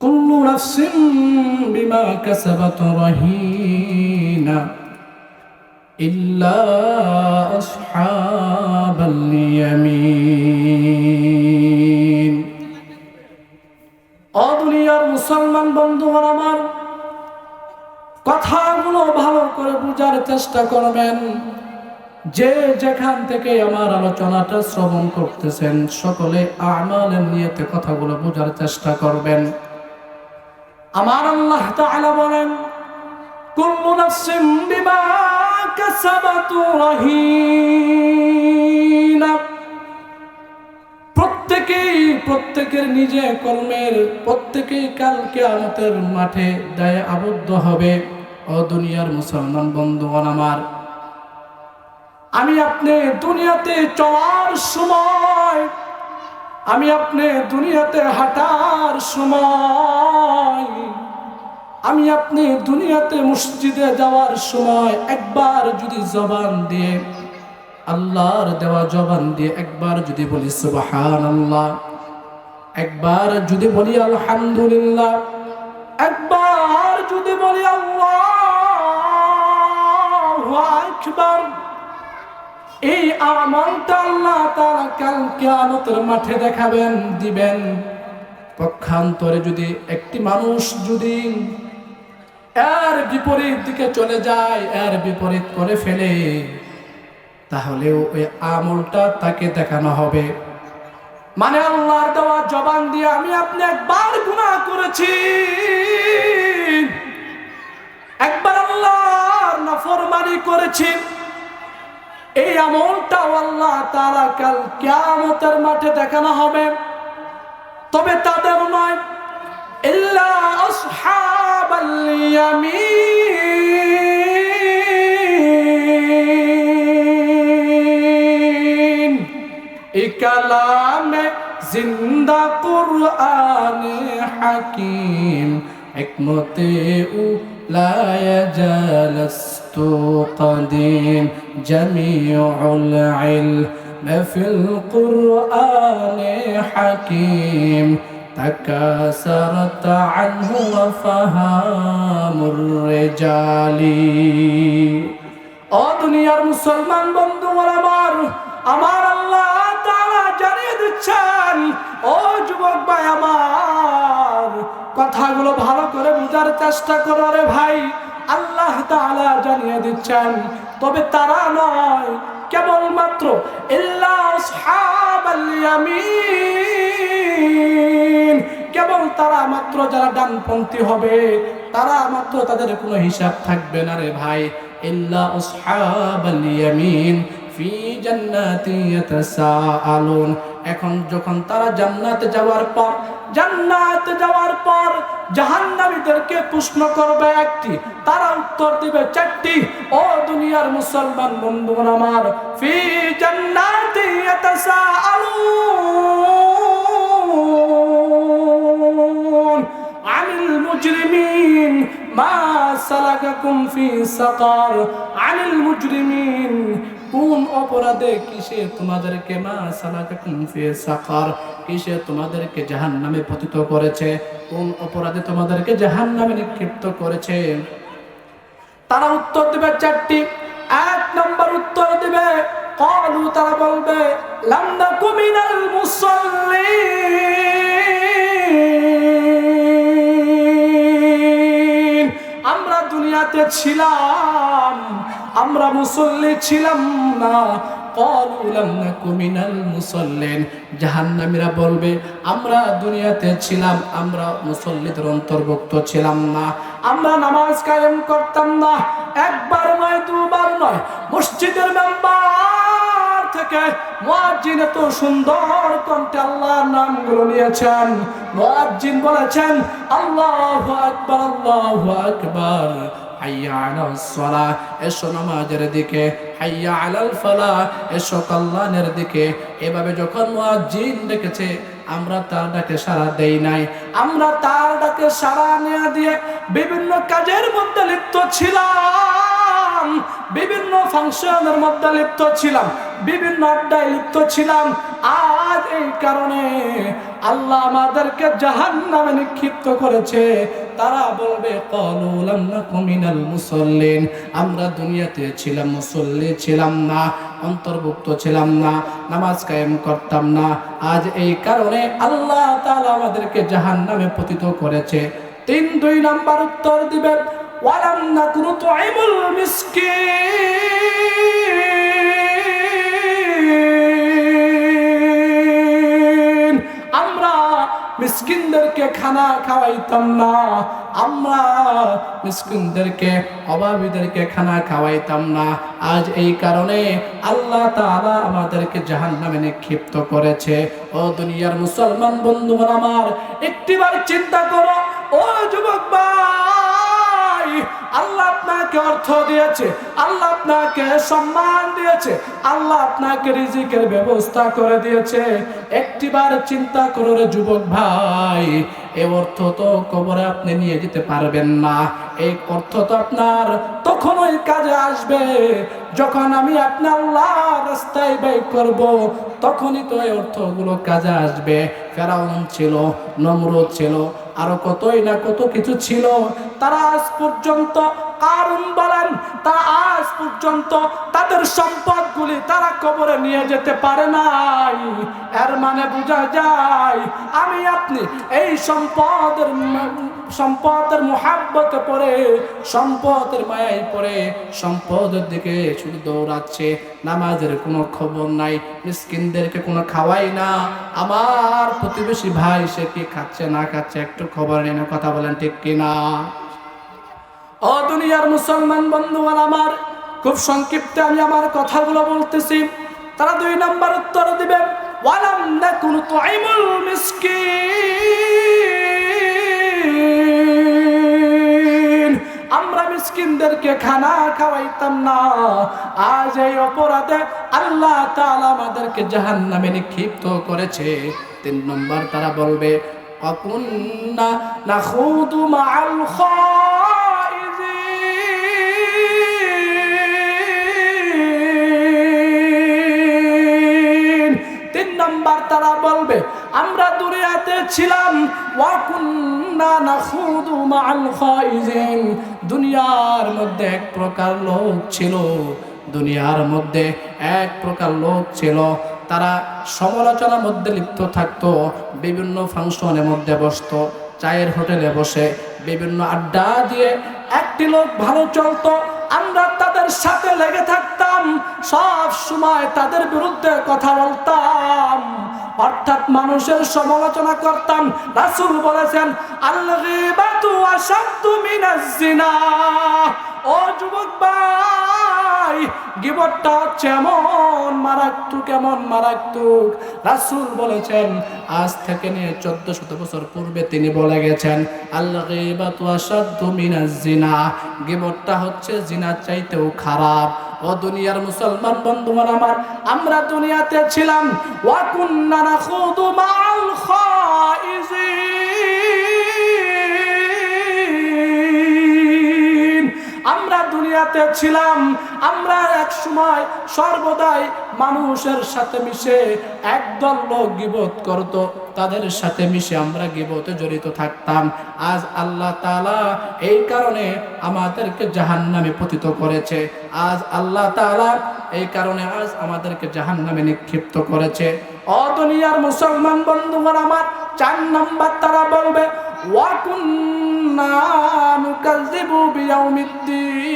কুল্লু নাফসিন বিমা মুসলমান বন্ধু আমার, কথাগুলো ভালো করে বোঝার চেষ্টা করবেন। যে যেখান থেকে আমার আলোচনাটা শ্রবণ করতেছেন, সকলে আমালের নিয়েতে কথাগুলো বোঝার চেষ্টা করবেন। আমার আল্লাহ তাআলা বলেন, কুল্লু নাফসিন বিমা কাসাবাত রাহিনা প্রত্যেকেই প্রত্যেকের নিজে কর্মের, প্রত্যেকেই কাল কিয়ামতের মাঠে দায়ে আবদ্ধ হবে। ও দুনিয়ার মুসলমান বন্ধুগণ আমার, আমি আপনি দুনিয়াতে চলার সময়, আমি আপনি দুনিয়াতে হাঁটার সময় আমি আপনি দুনিয়াতে মসজিদে যাওয়ার সময় একবার যদি জবান দিয়ে, আল্লাহর দেওয়া জবান দিয়ে একবার যদি বলি সুবাহান আল্লাহ একবার যদি বলি আলহামদুলিল্লাহ, একবার যদি বলি আল্লাহ এই আমলটা আল্লাহ তারা কাল কিয়ামতের মাঠে দেখাবেন, দিবেন। পক্ষান্তরে যদি একটি মানুষ যদি এর বিপরীত দিকে চলে যায়, এর বিপরীত করে ফেলে। তাহলেও ওই আমলটা তাকে দেখানো হবে। মানে আল্লাহর দেওয়া জবান দিয়ে আমি আপনি একবার গুনাহ করেছি। একবার আল্লাহর নাফরমানি করেছি। এই আমলটা আল্লাহ তারা কাল কিয়ামতের মাঠে দেখানো হবে। তবে তাদের নয় اليمين كلام زندہ قرآن حکیم حکمت لا جلست قديم جميع العلم في القرآن حكيم تكاثرت عنه وفهام الرجال ও দুনিয়ার মুসলমান বন্ধু আমার আমার আল্লাহ তাআলা জানিয়ে দিচ্ছেন ও যুবক ভাই আমার কথাগুলো ভালো করে বোঝার চেষ্টা করো রে ভাই আল্লাহ তাআলা জানিয়ে দিচ্ছেন তবে তারা নয় কেবলমাত্র ইল্লা আসহাবাল ইয়ামিন কেবল তারা মাত্র যারা ডানপন্থী হবে, তারা মাত্র তাদের কোনো হিসাব থাকবে না রে ভাই। এখন যখন তারা যাওয়ার পর, জান্নাতে যাওয়ার পর প্রশ্ন করবে একটি, তারা উত্তর দিবে চারটি, ও দুনিয়ার মুসলমান বন্ধুগণ আমার, ফি জান্নাতি ইয়াতাসাআলুন। কোন অপরাধে কিসে তোমাদেরকে মা সালাকাকুম ফি সাকার? কিসে তোমাদেরকে জাহান্নামে পতিত করেছে? কোন অপরাধে তোমাদেরকে জাহান্নামে নিক্ষিপ্ত করেছে? তারা উত্তর দেবে চারটি। এক নম্বর উত্তর দেবে, কলু, তারা বলবে লামদা কুমিনাল মুসল্লিন। দুনিয়াতে ছিলাম, আমরা মুসল্লি ছিলাম না। বলবে, আমরা দুনিয়াতে ছিলাম, আমরা মুসল্লিদের অন্তর্ভুক্ত ছিলাম না। আমরা নামাজ কায়েম করতাম না। একবার নয়, দুবার নয়, মসজিদের মেম্বার থেকে মুয়াজ্জিন এত সুন্দর কণ্ঠে আল্লাহর নামগুলো নিয়েছেন। মুয়াজ্জিন বলেছেন, আল্লাহু আকবার আল্লাহু আকবার আমরা তার ডাকে সাড়া নাই। আমরা তার ডাকে সাড়া নিয়ে দিয়ে বিভিন্ন কাজের মধ্যে লিপ্ত ছিলাম। বিভিন্ন ফাংশনের মধ্যে লিপ্ত ছিলাম, বিভিন্ন আড্ডায় লিপ্ত ছিলাম। আজ এই কারণে আল্লাহ আমাদেরকে জাহান নামে নিক্ষিপ্ত করেছে। তারা বলবে না মুসল্লিন। আমরা দুনিয়াতে ছিলাম, মুসল্লি ছিলাম না, অন্তর্ভুক্ত ছিলাম না, নামাজ কায়েম করতাম না। আজ এই কারণে আল্লাহ তাআলা আমাদেরকে জাহান নামে পতিত করেছে। তিন, দুই নাম্বার উত্তর দিবে ওয়ালাম খানা খাওয়াইতাম না। আমরা মিসকিনদেরকে, অভাবীদেরকে খানা খাওয়াইতাম না। আজ এই কারণে আল্লাহ তাআলা আমাদেরকে জাহান্নামে নিক্ষিপ্ত করেছে। ও দুনিয়ার মুসলমান বন্ধুগণ আমার, একটিবার চিন্তা করো, ও যুবক ভাই! আপনাকে অর্থ দিয়েছে, আল্লাহ আপনাকে সম্মান দিয়েছে, আল্লাহ আপনাকে রিজিকের ব্যবস্থা করে দিয়েছে। একটিবার চিন্তা করো যুবক ভাই এই অর্থ তো কবরে আপনি নিয়ে যেতে পারবেন না। এই অর্থ তো আপনার তখনই কাজে আসবে, যখন আমি আপনার আল্লাহ রাস্তায় ব্যয় করব, তখনই তো এই অর্থগুলো কাজে আসবে। ফেরাউন ছিল, নমরুদ ছিল, আরও কতই না কত কিছু ছিল, তারা আজ পর্যন্ত কারণ বলেন তারা আজ পর্যন্ত তাদের সম্পদগুলি তারা কবরে নিয়ে যেতে পারে নাই। এর মানে বোঝা যায়, আমি আপনি এই সম্পদের সম্পদের মোহাব্বতে পড়ে, সম্পদের মায়ায় পড়ে, সম্পদের দিকে শুধু দৌড়াচ্ছে, নামাজের কোনো খবর নাই, মিসকিনদেরকে কোনো খাওয়াই না। আমার প্রতিবেশী ভাই, সে কি খাচ্ছে, না খাচ্ছে, একটু খবর নেই না কথা বলেন ঠিক কিনা? ও দুনিয়ার মুসলমান বন্ধুগণ আমার, খুব সংক্ষিপ্তে আমি আমার কথাগুলো বলতেছি। তারা দুই নম্বর উত্তর দিবেন ওয়ালাম নাকুন তুইমুল মিসকিন। আমরা মিসকিনদেরকে খানা খাওয়াইতাম না। আজ এই অপরাধে আল্লাহ তাআলা আমাদেরকে জাহান্নামে নিক্ষিপ্ত করেছে। তিন নম্বর তারা বলবে, অকুন্না নাখুদু মাআল খাইজিন তারা বলবে, আমরা দুনিয়াতে ছিলাম দুনিয়ার মধ্যে এক প্রকার লোক ছিল, দুনিয়ার মধ্যে এক প্রকার লোক ছিল। তারা সমালোচনার মধ্যে লিপ্ত থাকতো, বিভিন্ন ফাংশনের মধ্যে বসতো, চায়ের হোটেলে বসে, বিভিন্ন আড্ডা দিয়ে একটি লোক ভালো চলতো, আমরা তাদের সাথে লেগে থাকতাম, সব সময় তাদের বিরুদ্ধে কথা বলতাম। অর্থাৎ মানুষের সমালোচনা করতাম। রাসূল বলেছেন ও যুবক ভাই গিবটটা হচ্ছে এমন, মারাত্মক এমন মারাত্মক। রাসূল বলেছেন, আজ থেকে নিয়ে চোদ্দ শত বছর পূর্বে তিনি বলে গেছেন আল্লাহ গিবটটা হচ্ছে জিনা চাইতেও খারাপ। ও দুনিয়ার মুসলমান বন্ধুগণ আমার আমরা দুনিয়াতে ছিলাম। ওয়া কুন্না নাখুদু মাআল খাইজিন। দুনিয়াতে ছিলাম। আমরা এক সময় সর্বদাই মানুষের সাথে মিশে একদল লোক গিবত করত। তাদের সাথে মিশে আমরা গিবতে জড়িত থাকতাম। আজ আল্লাহ তাআলা এই কারণে আমাদেরকে জাহান্নামে পতিত করেছে। আজ আল্লাহ তাআলা এই কারণে আজ আমাদেরকে জাহান্নামে নিক্ষিপ্ত করেছে। ও দুনিয়ার মুসলমান বন্ধুগণ আমার চার নাম্বার তারা বলবে ওয়াকুন্না নুকাযযিবু বিয়াউমিদ্দিন।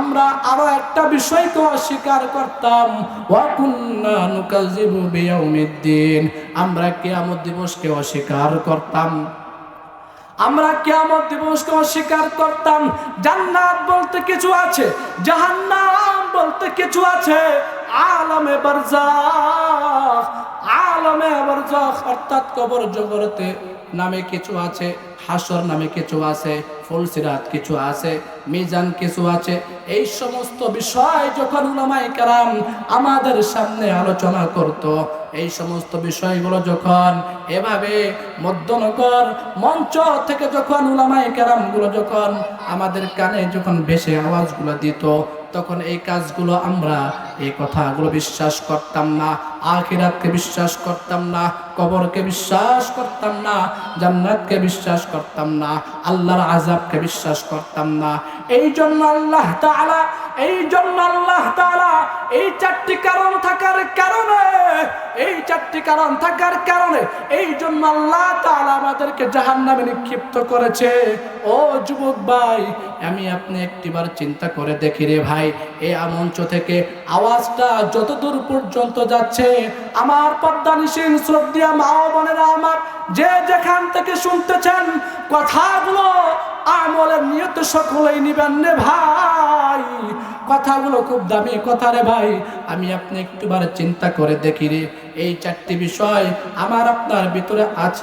আমরা আরও একটা বিষয়কে অস্বীকার করতাম। বিয়াউমিদ্দিন। আমরা কিয়ামত দিবসকে অস্বীকার করতাম। আমরা কিয়ামত দিবসকে অস্বীকার করতাম। জান্নাত বলতে কিছু আছে, জাহান্নাম বলতে কিছু আছে, আলমে বারজাখ আলমে বারজাখ অর্থাৎ কবর জগতে নামে কিছু আছে, হাসর নামে কিছু আছে, ফুলসিরাত কিছু আছে, মিজান কিছু আছে। এই সমস্ত বিষয় যখন উলামায়ে কেরাম আমাদের সামনে আলোচনা করত, এই সমস্ত বিষয়গুলো যখন এভাবে মধ্যনগর মঞ্চ থেকে যখন উলামায়ে কেরামগুলো যখন আমাদের কানে যখন ভেসে আওয়াজগুলো দিত তখন এই কাজগুলো আমরা, এই কথাগুলো বিশ্বাস করতাম না, আখিরাতকে বিশ্বাস করতাম না, কবরকে বিশ্বাস করতাম না, জান্নাতকে বিশ্বাস করতাম না, আল্লাহর আজাবকে বিশ্বাস করতাম না। এই জন্য আল্লাহ তাআলা এই জন্য আল্লাহ তাআলা এই চারটি কারণ থাকার কারণে, এই চারটি কারণ থাকার কারণে এই জন্য আল্লাহ তাআলা আমাদেরকে জাহান্নামে নিক্ষিপ্ত করেছে। ও যুবক ভাই, আমি আপনি একটিবার চিন্তা করে দেখি রে ভাই, এই মঞ্চ থেকে আওয়াজটা যত দূর পর্যন্ত যাচ্ছে, আমার পদ্মানিসীন শ্রদ্ধা মা বোনেরা আমার যে যেখান থেকে শুনতেছেন, কথাগুলো আমলের নিয়ত সকলেই নিবেন রে ভাই। কথাগুলো খুব দামি কথা রে ভাই। আমি আপনি একটুবার চিন্তা করে দেখি রে। এই চারটি বিষয় আমার আপনার ভিতরে আছে